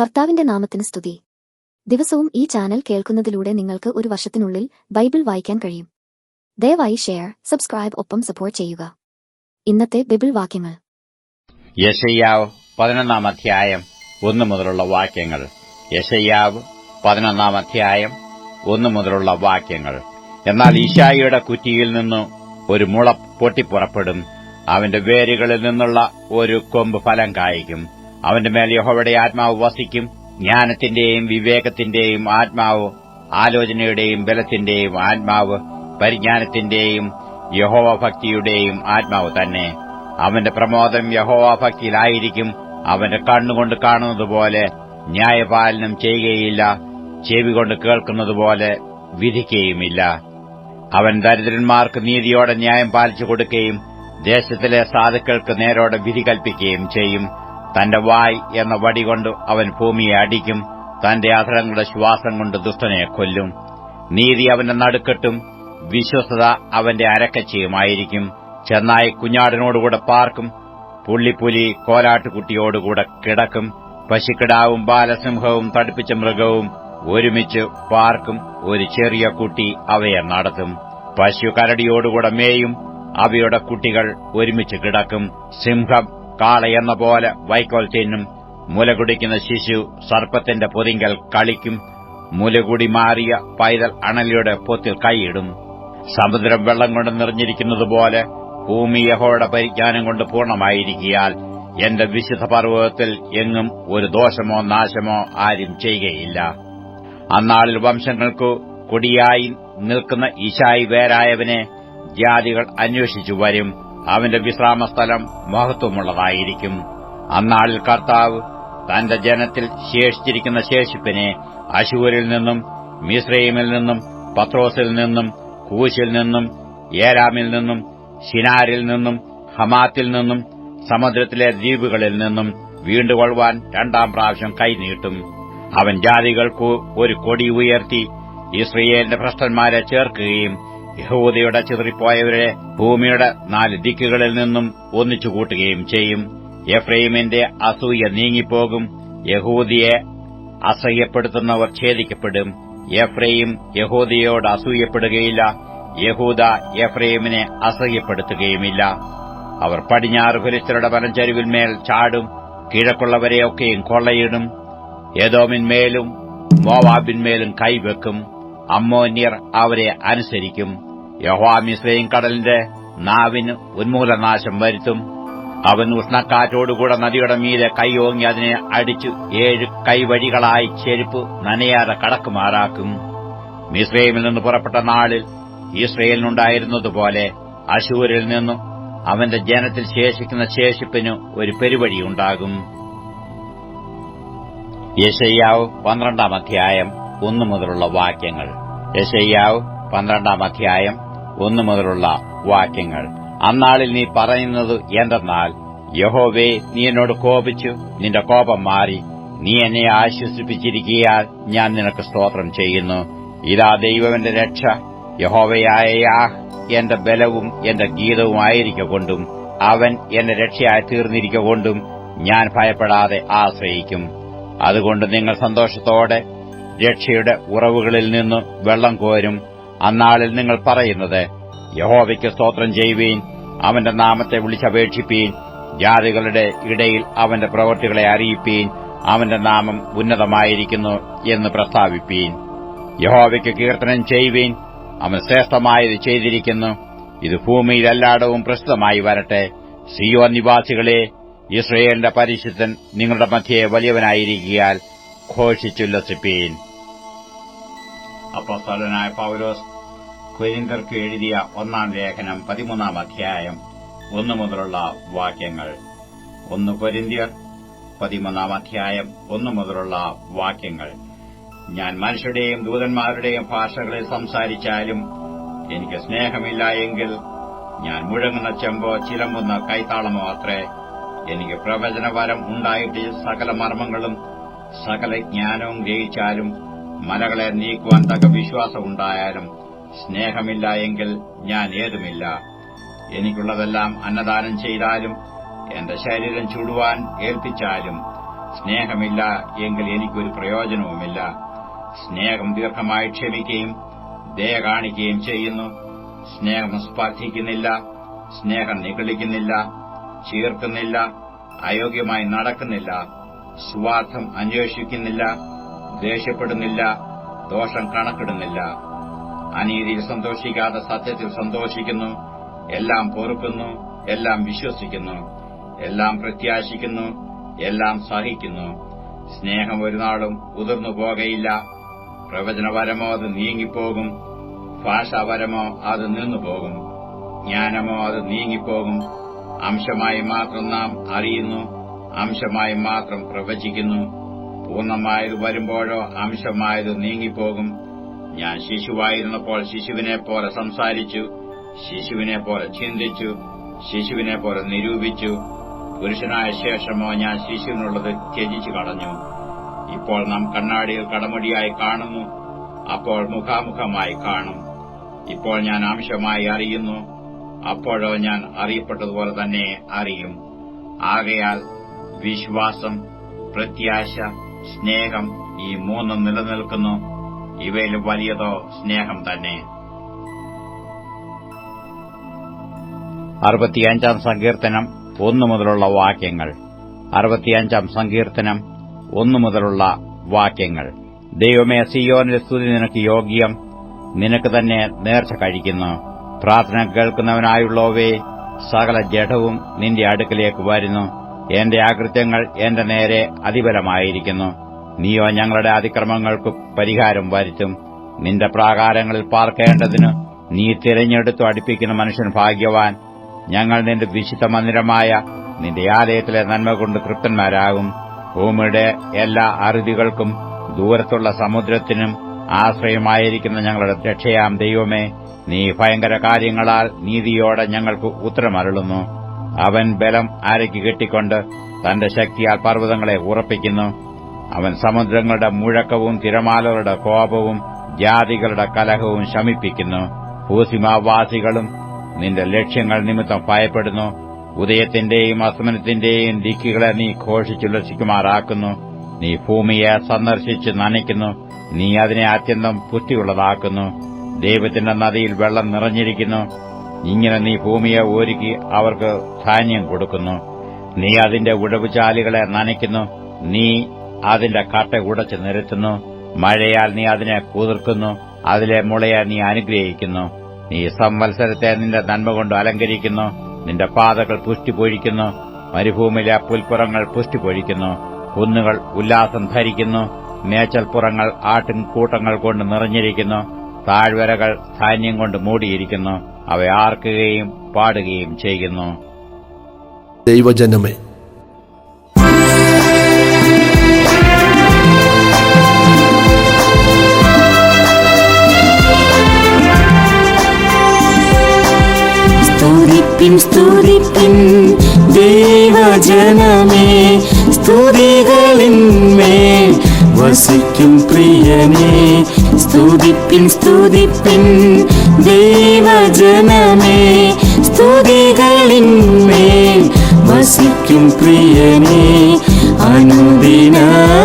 കർത്താവിന്റെ നാമത്തിന് സ്തുതി. ദിവസവും ഈ ചാനൽ കേൾക്കുന്നതിലൂടെ നിങ്ങൾക്ക് ഒരു വർഷത്തിനുള്ളിൽ ബൈബിൾ വായിക്കാൻ കഴിയും. ദയവായി ഷെയർ സബ്സ്ക്രൈബ് ഒപ്പം സപ്പോർട്ട് ചെയ്യുക. ഇന്നത്തെ ബൈബിൾ വാക്യങ്ങൾ. യശയ്യാവ് പതിനൊന്നാം അധ്യായം ഒന്നു മുതലുള്ള വാക്യങ്ങൾ. യശയ്യാവ് പതിനൊന്നാം അധ്യായം ഒന്നു മുതലുള്ള വാക്യങ്ങൾ. എന്നാൽ ഈശായിയുടെ കുറ്റിയിൽ നിന്ന് ഒരു മുള പൊട്ടിപ്പുറപ്പെടും. അവന്റെ വേരുകളിൽ നിന്നുള്ള ഒരു കൊമ്പ് ഫലം കായ്ക്കും. അവന്റെ മേൽ യഹോവയുടെ ആത്മാവ് വസിക്കും. ജ്ഞാനത്തിന്റെയും വിവേകത്തിന്റെയും ആത്മാവ് ആലോചനയുടെയും ബലത്തിന്റെയും ആത്മാവ് പരിജ്ഞാനത്തിന്റെയും യഹോവ ഭക്തിയുടെയും ആത്മാവ് തന്നെ. അവന്റെ പ്രമോദം യഹോവ ഭക്തിയിലായിരിക്കും. അവന്റെ കണ്ണുകൊണ്ട് കാണുന്നതുപോലെ ന്യായപാലനം ചെയ്യുകയില്ല. ചെവി കൊണ്ട് കേൾക്കുന്നതുപോലെ വിധിക്കുകയുമില്ല. അവൻ ദരിദ്രന്മാർക്ക് നീതിയോടെ ന്യായം പാലിച്ചു കൊടുക്കുകയും ദേശത്തിലെ സാധുക്കൾക്ക് നേരോടെ വിധി കൽപ്പിക്കുകയും ചെയ്യും. തന്റെ വായ് എന്ന വടികൊണ്ട് അവൻ ഭൂമിയെ അടിക്കും. തന്റെ അധരങ്ങളുടെ ശ്വാസം കൊണ്ട് ദുഷ്ടനെ കൊല്ലും. നീതി അവന്റെ നടുക്കെട്ടും വിശ്വസത അവന്റെ അരക്കച്ചയുമായിരിക്കും. ചെന്നായി കുഞ്ഞാടിനോടുകൂടെ പാർക്കും. പുള്ളിപ്പുലി കോലാട്ടുകുട്ടിയോടുകൂടെ കിടക്കും. പശുക്കിടാവും ബാലസിംഹവും തടുപ്പിച്ച മൃഗവും ഒരുമിച്ച് പാർക്കും. ഒരു ചെറിയ കുട്ടി അവയെ നടത്തും. പശു കരടിയോടുകൂടെ മേയും. അവയുടെ കുട്ടികൾ ഒരുമിച്ച് കിടക്കും. സിംഹം കാളയെന്ന പോലെ വൈക്കോൽ തിന്നും മുലകുടിക്കുന്ന ശിശു സർപ്പത്തിന്റെ പൊതിങ്കൽ കളിക്കും മുലകുടി മാറിയ പൈതൽ അണലിയുടെ പൊത്തിൽ കൈയിടും. സമുദ്രം വെള്ളം കൊണ്ട് നിറഞ്ഞിരിക്കുന്നതുപോലെ ഭൂമി യഹോയുടെ പരിജ്ഞാനം കൊണ്ട് പൂർണമായിരിക്കിയാൽ എന്റെ വിശുദ്ധ പർവതത്തിൽ എങ്ങും ഒരു ദോഷമോ നാശമോ ആരും ചെയ്യുകയില്ല. അന്നാളിൽ വംശങ്ങൾക്കു കൊടിയായി നിൽക്കുന്ന ഇശായി വേരായവനെ ജാതികൾ അന്വേഷിച്ചു വരും. അവന്റെ വിശ്രാമസ്ഥലം മഹത്വമുള്ളതായിരിക്കും. അന്നാളിൽ കർത്താവ് തന്റെ ജനത്തിൽ ശേഷിച്ചിരിക്കുന്ന ശേഷിപ്പിനെ അശൂരിൽ നിന്നും മിസ്രൈമിൽ നിന്നും പത്രോസിൽ നിന്നും കൂശിൽ നിന്നും ഏരാമിൽ നിന്നും ഷിനാരിൽ നിന്നും ഹമാത്തിൽ നിന്നും സമുദ്രത്തിലെ ദ്വീപുകളിൽ നിന്നും വീണ്ടുകൊള്ളുവാൻ രണ്ടാം പ്രാവശ്യം കൈനീട്ടും അവൻ ജാതികൾക്കു ഒരു കൊടി ഉയർത്തി ഇസ്രയേലിന്റെ ഭ്രഷ്ടന്മാരെ ചേർക്കുകയും യഹൂദയുടെ ചിതറിപ്പോയവരെ ഭൂമിയുടെ നാല് ദിക്കുകളിൽ നിന്നും ഒന്നിച്ചു കൂട്ടുകയും ചെയ്യും. എഫ്രൈമിന്റെ അസൂയ നീങ്ങിപ്പോകും. യഹൂദിയെ അസഹ്യപ്പെടുത്തുന്നവർ ഛേദിക്കപ്പെടും. എഫ്രൈം യഹൂദിയോട് അസൂയപ്പെടുകയില്ല. യഹൂദ എഫ്രൈമിനെ അസഹ്യപ്പെടുത്തുകയുമില്ല. അവർ പടിഞ്ഞാറ് ഫിലിസ്തരുടെ വനച്ചരിവിന്മേൽ ചാടും. കിഴക്കുള്ളവരെയൊക്കെയും കൊള്ളയിടും. യദോമിന്മേലും മോവാബിന്മേലും കൈവെക്കും. അമ്മോന്യർ അവരെ അനുസരിക്കും. യഹോമിശ്രയും കടലിന്റെ നാവിന് ഉന്മൂലനാശം വരുത്തും. അവൻ ഉഷ്ണക്കാറ്റോടുകൂടെ നദിയുടെ മീതെ കൈയോങ്ങി അതിനെ അടിച്ചു ഏഴ് കൈവഴികളായി ചെരുപ്പ് നനയാതെ കടക്കുമാറാക്കും. മിസ്രൈമിൽ നിന്ന് പുറപ്പെട്ട നാളിൽ ഇസ്രയേലിനുണ്ടായിരുന്നതുപോലെ അശൂരിൽ നിന്നും അവന്റെ ജനത്തിൽ ശേഷിക്കുന്ന ശേഷിപ്പിന് ഒരു പെരുവഴിയുണ്ടാകും. യശയ്യാവ് പന്ത്രണ്ടാം അധ്യായം. ഒന്നു മുതലുള്ള വാക്യങ്ങൾ. യശയ്യാവ് പന്ത്രണ്ടാം അധ്യായം ഒന്നു മുതലുള്ള വാക്യങ്ങൾ. അന്നാളിൽ നീ പറയുന്നത് എന്തെന്നാൽ യഹോവേ നീ എന്നോട് കോപിച്ചു നിന്റെ കോപം മാറി. നീ എന്നെ ആശ്വസിപ്പിച്ചിരിക്കുകയാൽ ഞാൻ നിനക്ക് സ്തോത്രം ചെയ്യുന്നു. ഇതാ ദൈവമെന്റെ രക്ഷ. യഹോവയായ യാഹ് എന്റെ ബലവും എന്റെ ഗീതവുമായിരിക്കൊണ്ടും അവൻ എന്റെ രക്ഷയായി തീർന്നിരിക്കൊണ്ടും ഞാൻ ഭയപ്പെടാതെ ആശ്രയിക്കും. അതുകൊണ്ട് നിങ്ങൾ സന്തോഷത്തോടെ രക്ഷയുടെ ഉറവുകളിൽ നിന്ന് വെള്ളം കോരും. അന്നാളിൽ നിങ്ങൾ പറയുന്നത് യഹോവയ്ക്ക് സ്തോത്രം ചെയ്യുവീൻ അവന്റെ നാമത്തെ വിളിച്ചപേക്ഷിപ്പീൻ ജാതികളുടെ ഇടയിൽ അവന്റെ പ്രവൃത്തികളെ അറിയിപ്പീൻ അവന്റെ നാമം ഉന്നതമായിരിക്കുന്നു എന്ന് പ്രസ്താവിപ്പീൻ. യഹോവയ്ക്ക് കീർത്തനം ചെയ്യുവീൻ അവൻ ശ്രേഷ്ഠമായത് ചെയ്തിരിക്കുന്നു. ഇത് ഭൂമിയിൽ പ്രസിദ്ധമായി വരട്ടെ. സിയോ നിവാസികളെ ഇസ്രയേലിന്റെ പരിശുദ്ധൻ നിങ്ങളുടെ മധ്യയെ വലിയവനായിരിക്കാൽ ഘോഷിച്ചുല്ലസിപ്പീൻ. അപ്പോസ്തലനായ പൗലോസ് കുരിന്തർക്ക് എഴുതിയ ഒന്നാം ലേഖനം പതിമൂന്നാം അധ്യായം ഒന്നു മുതലുള്ള വാക്യങ്ങൾ. ഒന്ന് കൊരിന്തിയർ പതിമൂന്നാം അധ്യായം ഒന്നു മുതലുള്ള വാക്യങ്ങൾ. ഞാൻ മനുഷ്യരുടെയും ദൂതന്മാരുടെയും ഭാഷകളിൽ സംസാരിച്ചാലും എനിക്ക് സ്നേഹമില്ല എങ്കിൽ ഞാൻ മുഴങ്ങുന്ന ചെമ്പോ ചിലമ്പുന്ന കൈത്താളമോ അത്രേ. എനിക്ക് പ്രവചനവരം ഉണ്ടായിട്ട് സകല മർമ്മങ്ങളും സകല ജ്ഞാനവും ഗ്രഹിച്ചാലും മലകളെ നീക്കുവാൻ തക്ക വിശ്വാസമുണ്ടായാലും സ്നേഹമില്ല എങ്കിൽ ഞാൻ ഏതുമില്ല. എനിക്കുള്ളതെല്ലാം അന്നദാനം ചെയ്താലും എന്റെ ശരീരം ചൂടുവാൻ ഏൽപ്പിച്ചാലും സ്നേഹമില്ല എങ്കിൽ എനിക്കൊരു പ്രയോജനവുമില്ല. സ്നേഹം ദീർഘമായി ക്ഷമിക്കുകയും ദയ കാണിക്കുകയും ചെയ്യുന്നു. സ്നേഹം സ്പർശിക്കുന്നില്ല സ്നേഹം നിഗളിക്കുന്നില്ല ചീർക്കുന്നില്ല അയോഗ്യമായി നടക്കുന്നില്ല സ്വാർത്ഥം അന്വേഷിക്കുന്നില്ല ദേഷ്യപ്പെടുന്നില്ല ദോഷം കണക്കിടുന്നില്ല. അനീതിയിൽ സന്തോഷിക്കാതെ സത്യത്തിൽ സന്തോഷിക്കുന്നു എല്ലാം പൊറുക്കുന്നു എല്ലാം വിശ്വസിക്കുന്നു എല്ലാം പ്രത്യാശിക്കുന്നു എല്ലാം സഹിക്കുന്നു. സ്നേഹം ഒരു നാളും ഉതിർന്നു പോകയില്ല. പ്രവചനപരമോ അത് നീങ്ങിപ്പോകും ഭാഷാപരമോ അത് നിന്നുപോകും. ജ്ഞാനമോ അത് നീങ്ങിപ്പോകും. അംശമായി മാത്രം നാം അറിയുന്നു അംശമായി മാത്രം പ്രവചിക്കുന്നു. പൂർണമായത് വരുമ്പോഴോ അംശമായത് നീങ്ങിപ്പോകും. ഞാൻ ശിശുവായിരുന്നപ്പോൾ ശിശുവിനെ പോലെ സംസാരിച്ചു ശിശുവിനെ പോലെ ചിന്തിച്ചു ശിശുവിനെ പോലെ നിരൂപിച്ചു. പുരുഷനായ ശേഷമോ ഞാൻ ശിശുവിനുള്ളത് ത്യജിച്ചു കളഞ്ഞു. ഇപ്പോൾ നാം കണ്ണാടിയിൽ കടമടിയായി കാണുന്നു. അപ്പോൾ മുഖാമുഖമായി കാണും. ഇപ്പോൾ ഞാൻ ആംശമായി അറിയുന്നു. അപ്പോഴോ ഞാൻ അറിയപ്പെട്ടതുപോലെ തന്നെ അറിയും. ആകയാൽ വിശ്വാസം പ്രത്യാശ സ്നേഹം ഈ മൂന്നും നിലനിൽക്കുന്നു. ഇവയിൽ വലിയതോ സ്നേഹം തന്നെ. അറുപത്തിയഞ്ചാം സങ്കീർത്തനം ഒന്നു മുതലുള്ള വാക്യങ്ങൾ. അറുപത്തിയഞ്ചാം സങ്കീർത്തനം ഒന്നു മുതലുള്ള വാക്യങ്ങൾ. ദൈവമേ സിയോനിലെ സ്തുതി നിനക്ക് യോഗ്യം. നിനക്ക് തന്നെ നേർച്ച കഴിക്കുന്നു. പ്രാർത്ഥന കേൾക്കുന്നവനായുള്ളവേ സകല ജഡവും നിന്റെ അടുക്കലേക്ക് വരുന്നു. എന്റെ ആകൃത്യങ്ങൾ എന്റെ നേരെ അതിബലമായിരിക്കുന്നു നീയോ ഞങ്ങളുടെ അതിക്രമങ്ങൾക്ക് പരിഹാരം വരുത്തും. നിന്റെ പ്രാകാരങ്ങളിൽ പാർക്കേണ്ടതിന് നീ തിരഞ്ഞെടുത്തു അടുപ്പിക്കുന്ന മനുഷ്യൻ ഭാഗ്യവാൻ. ഞങ്ങൾ നിന്റെ വിശുദ്ധ മന്ദിരമായ നിന്റെ ആലയത്തിലെ നന്മ കൊണ്ട് തൃപ്തന്മാരാകും. ഭൂമിയുടെ എല്ലാ അറുതികൾക്കും ദൂരത്തുള്ള സമുദ്രത്തിനും ആശ്രയമായിരിക്കുന്ന ഞങ്ങളുടെ രക്ഷയാം ദൈവമേ. നീ ഭയങ്കര കാര്യങ്ങളാൽ നീതിയോടെ ഞങ്ങൾക്ക് ഉത്തരമരുളുന്നു. അവൻ ബലം ആരയ്ക്ക് കെട്ടിക്കൊണ്ട് തന്റെ ശക്തിയാൽ പർവതങ്ങളെ ഉറപ്പിക്കുന്നു. അവൻ സമുദ്രങ്ങളുടെ മുഴക്കവും തിരമാലകളുടെ കോപവും ജാതികളുടെ കലഹവും ശമിപ്പിക്കുന്നു. ഭൂസിമാവാസികളും നിന്റെ ലക്ഷ്യങ്ങൾ നിമിത്തം ഭയപ്പെടുന്നു. ഉദയത്തിന്റെയും അസ്തമനത്തിന്റെയും ദിക്കുകളെ നീ ഘോഷിച്ചുല്ലസിക്കുമാറാക്കുന്നു. നീ ഭൂമിയെ സന്ദർശിച്ച് നനയ്ക്കുന്നു. നീ അതിനെ അത്യന്തം പുറ്റിയുള്ളതാക്കുന്നു ദൈവത്തിന്റെ നദിയിൽ വെള്ളം നിറഞ്ഞിരിക്കുന്നു. ഇങ്ങനെ നീ ഭൂമിയെ ഒരുക്കി അവർക്ക് ധാന്യം കൊടുക്കുന്നു. നീ അതിന്റെ ഉഴവുചാലുകളെ നനയ്ക്കുന്നു. നീ അതിന്റെ കട്ട ഉടച്ചു നിരത്തുന്നു. മഴയാൽ നീ അതിനെ കുതിർക്കുന്നു അതിലെ മുളയെ നീ അനുഗ്രഹിക്കുന്നു. നീ സംവത്സരത്തെ നിന്റെ നന്മ കൊണ്ട് അലങ്കരിക്കുന്നു. നിന്റെ പാതകൾ പുഷ്ടി പൊഴിക്കുന്നു മരുഭൂമിയിലെ പുൽപ്പുറങ്ങൾ പുഷ്ടി പൊഴിക്കുന്നു കുന്നുകൾ ഉല്ലാസം ധരിക്കുന്നു. മേച്ചൽപ്പുറങ്ങൾ ആട്ടിൻകൂട്ടങ്ങൾ കൊണ്ട് നിറഞ്ഞിരിക്കുന്നു. താഴ്വരകൾ ധാന്യം കൊണ്ട് മൂടിയിരിക്കുന്നു. അവ ആർക്കുകയും പാടുകയും ചെയ്യുന്നു. ദൈവജനമേ. സ്തുതിപ്പിൻ സ്തുതിപ്പിൻ ദൈവജനമേ. സ്തുതികളിന്മേൽ വസിക്കും പ്രിയനേ. സ്തുതിപ്പിൻ സ്തുതിപ്പിൻ. ദൈവജനമേ സ്തുതികളിന്മേൽ വസിക്കും പ്രിയനേ. അനുദിനമവൻ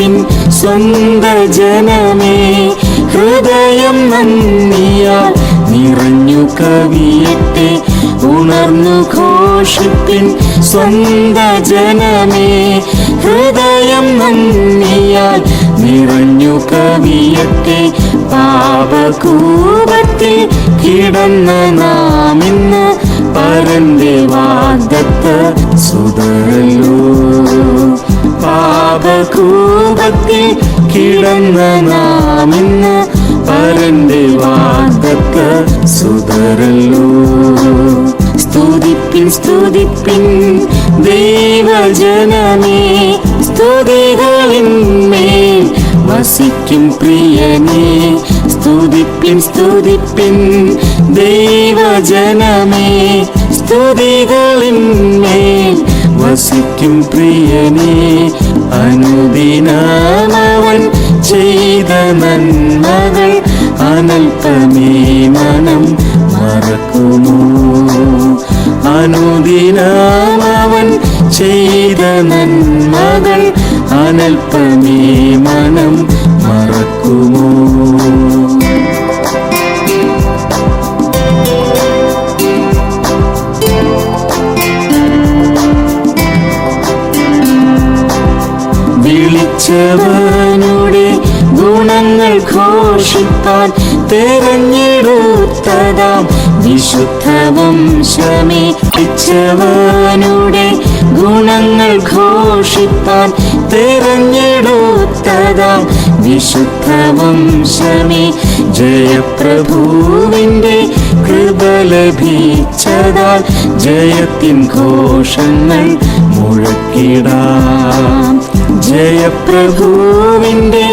ഘോഷിപ്പിൻ സ്വന്ത ജനമേ ഹൃദയം നന്ദിയാൽ നിറഞ്ഞു കവിയട്ടെ ഉണർന്നു ഘോഷിപ്പിൻ സ്വന്ത ജനമേ ഹൃദയം നന്ദിയാൽ നിറഞ്ഞു കവിയട്ടെ പാപകൂപത്തിൽ കിടന്ന നാമിന്ന് പരന്റെ വാഗത്ത് സുതരല്ലോ. പാപകൂപത്തിൽ കിടന്ന നാമിന്ന് പരന്റെ വാഗ്ദത്ത സുതരല്ലോ. സ്തുതിപ്പിൻ സ്തുതിപ്പിൻ ദൈവജനമേ സ്തുതികളിന്മേൽ വസിക്കും പ്രിയനേ. സ്തുതിപ്പിൻ സ്തുതിപ്പിൻ ദൈവജനമേ സ്തുതികളിന്മേൽ വസിക്കും പ്രിയനേ അനുദിനമവൻ ചെയ്ത നന്മകൾ അനൽപമേ മനം മറക്കുമോ? അനുദിനമവൻ ചെയ്ത നന്മകൾ അനൽപമേ മനം ഗുണങ്ങൾ ഘോഷിപ്പാൻ തെരഞ്ഞെടുത്തതാം. വിശുദ്ധവും വംശമേ വിളിച്ചവനുടെ ഗുണങ്ങൾ ഘോഷിപ്പാൻ തെരഞ്ഞെടുത്തതാം. വിശുദ്ധവും വംശമേ ജയപ്രഭുവിന്റെ കൃപ ലഭിച്ചതാൽ ജയത്തിൻ ഘോഷങ്ങൾ മുഴക്കിടാം. ജയപ്രഭുവിന്റെ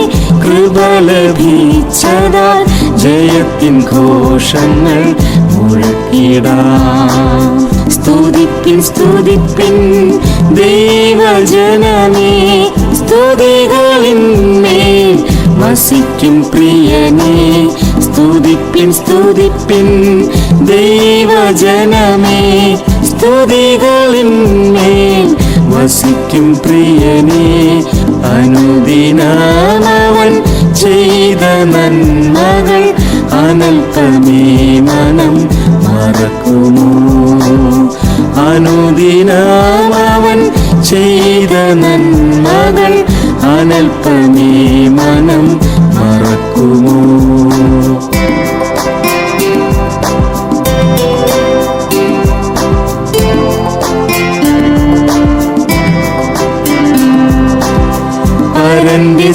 കൃപ ലഭിച്ചതാൽ ജയത്തിൻ ഘോഷങ്ങൾ മുഴക്കിടാം. സ്തുതിപ്പിൻ സ്തുതിപ്പിൻ ദൈവജനമേ സ്തുതികളിന്മേൽ വസിക്കും പ്രിയനേ. സ്തുതിപ്പിൻ സ്തുതിപ്പിൻ ദൈവജനമേ സ്തുതികളിന്മേൽ വസിക്കും പ്രിയനേ. അനുദിനമവൻ ചെയ്ത നന്മകൾ അനൽപമേ മനം മറക്കുമോ? അനുദിനമവൻ ചെയ്ത നന്മകൾ അനൽപമേ മനം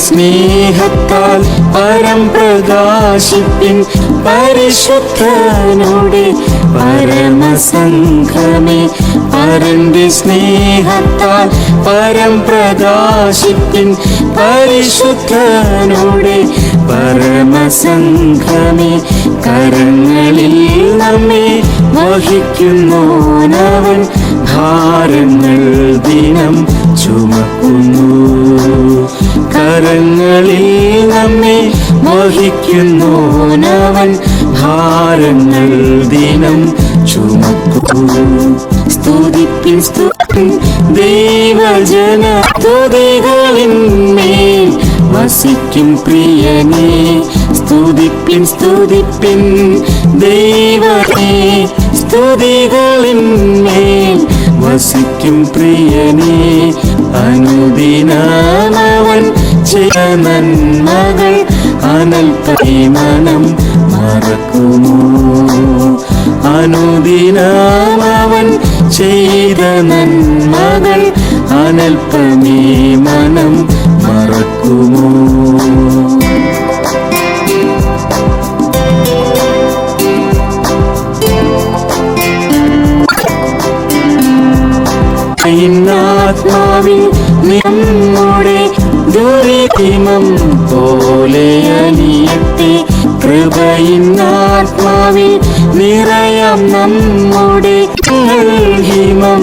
സ്നേഹത്താൽ പരം പ്രകാശിപ്പിൻ പരിശുദ്ധനോടെ പരമസംഘമേ. പരന്റെ സ്നേഹത്താൽ പരം പ്രകാശിപ്പിൻ പരിശുദ്ധനോടെ പരമസംഘമേ. കരങ്ങളിൽ നമ്മെ വഹിക്കുന്നോനവൻ ഭാരങ്ങൾ ദിനം ചുമക്കുന്നു. കരങ്ങളിൽ നമ്മെ വഹിക്കുന്നോനവൻ ഭാരങ്ങൾ ദിനം ചുമക്കുന്നു. സ്തുതിപ്പിൻ സ്തുതി ദൈവജന സ്തുതികളിന്മേൽ വസിക്കും പ്രിയനേ. സ്തുതിപ്പിൻ സ്തുതിപ്പിൻ ദൈവമേ സ്തുതികളിന്മേൽ വസിക്കും പ്രിയനേ അനുദിനമവൻ ചില നന്മകൾ മനം മറക്കുമോ? അനുദിനമവൻ ചെയ്ത നന്മകൾ അനൽപമേ ആത്മാവിൽ നമ്മുടെ ദുരിതിമം പോലെ അലിയട്ടെ. ആത്മാവിൽ നിറയാം നമ്മുടെ. ഹിമം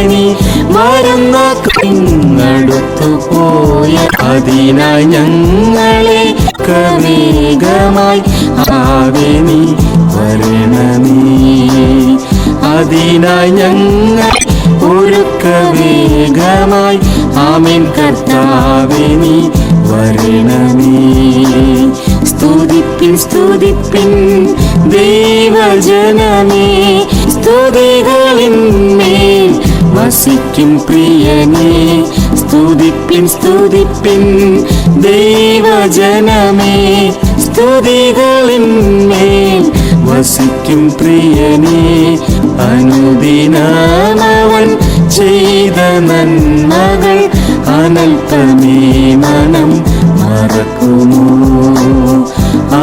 ചേർക്കാനായി നീ വരുന്ന കടുത്തു പോയ അതിനായി ഞങ്ങളെ കവേഗമായി ആവേ നീ വരണമേ അതിനായി ഞങ്ങൾ ഒരുക്ക വേഗമായി ആമേൻ കർത്താവേ നീ വരണമേ സ്തുതിപ്പിൻ സ്തുതിപ്പിൻ ദൈവജനമേ സ്തുതികളിന്മേൽ വസിക്കും പ്രിയനെ. സ്തുതിപ്പിൻ സ്തുതിപ്പിൻ ദൈവജനമേ. സ്തുതികളിന്മേൽ വസിക്കും പ്രിയനെ. അനുദിനാമവൻ ചെയ്ത നന്മകൾ അനൽപ്പമേ മനം മറക്കുമോ?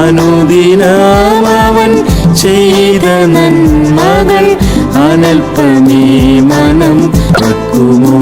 അനുദിനാമവൻ ചെയ്ത നന്മകൾ അനൽപമേ മനം മറക്കുമോ